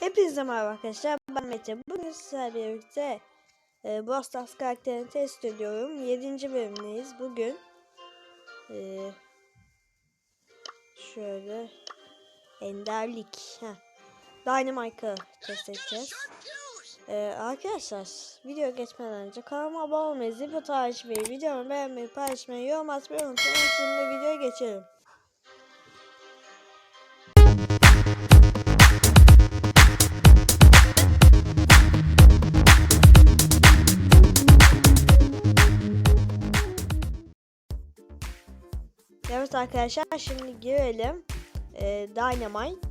Hepinize merhaba arkadaşlar. Ben Mete. Bugün sizlerle birlikte e, Brawl Stars karakterini test ediyorum. 7. bölümdeyiz. Bugün e, şöyle Enderlik heh, test edeceğiz. E, arkadaşlar video geçmeden önce kanalıma abone olmayı, zil butonu açmayı, videomu beğenmeyi, paylaşmayı, yorum atmayı unutmayın. Şimdi videoya geçelim. Evet arkadaşlar şimdi girelim. Ee, Dynamite.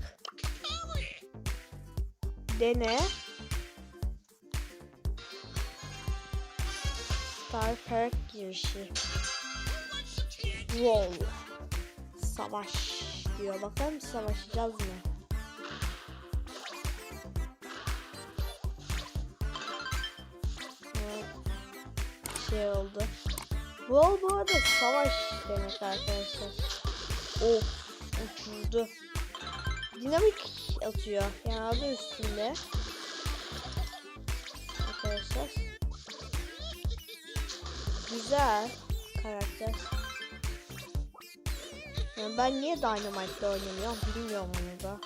Dene. Star Park girişi. Roll. Savaş diyor. Bakalım savaşacağız mı? Evet. Şey oldu. Roll bu arada savaş demek arkadaşlar. Of uçurdu. Dinamik atıyor. Yani adı üstünde. Arkadaşlar. Güzel karakter. Yani ben niye Dynamite'da oynamıyorum bilmiyorum onu da.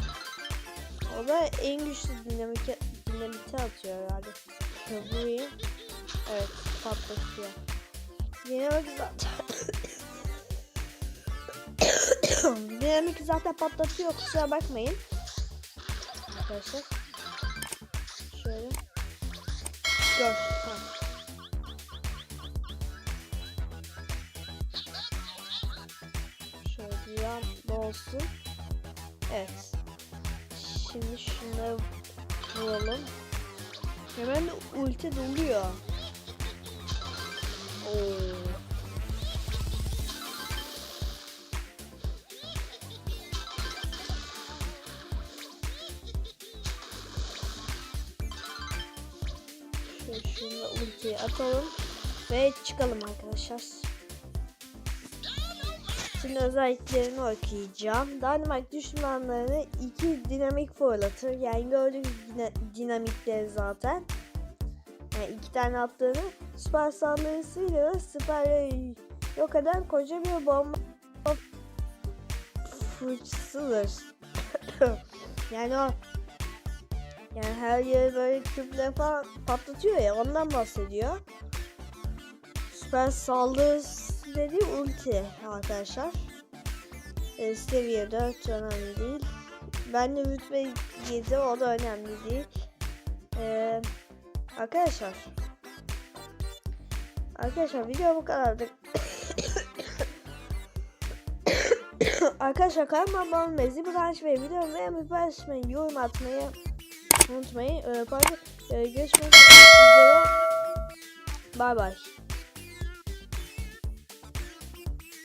O da en güçlü dinamik dinamite atıyor herhalde. Burayı evet patlatıyor. Dinamik zaten Dinamik zaten patlatıyor kusura bakmayın. Arkadaşlar. Şöyle. Gör. Tamam. Şöyle bir yan olsun. Evet. Şimdi şunları vuralım. Hemen de ulti doluyor. Şöyle şunu ultiyi atalım ve çıkalım arkadaşlar. Şimdi özelliklerini okuyacağım. Dynamite düşmanlarını iki dinamik fırlatır. Yani gördüğünüz dina dinamikleri zaten. Yani iki tane attığını süper saldırısıyla süper yok eden koca bir bomba fırçasıdır. yani o yani her yeri böyle küple falan patlatıyor ya ondan bahsediyor. Süper saldırısı dediği ulti arkadaşlar. E, seviye 4 önemli değil. Ben de rütbe 7 o da önemli değil. E, arkadaşlar. Arkadaşlar video bu kadardı. arkadaşlar kanalıma abone olmayı, zil butonunu açmayı, videomu beğenmeyi, paylaşmayı, yorum atmayı unutmayın. Ee, pardon. Ee, görüşmek üzere. Bay bay.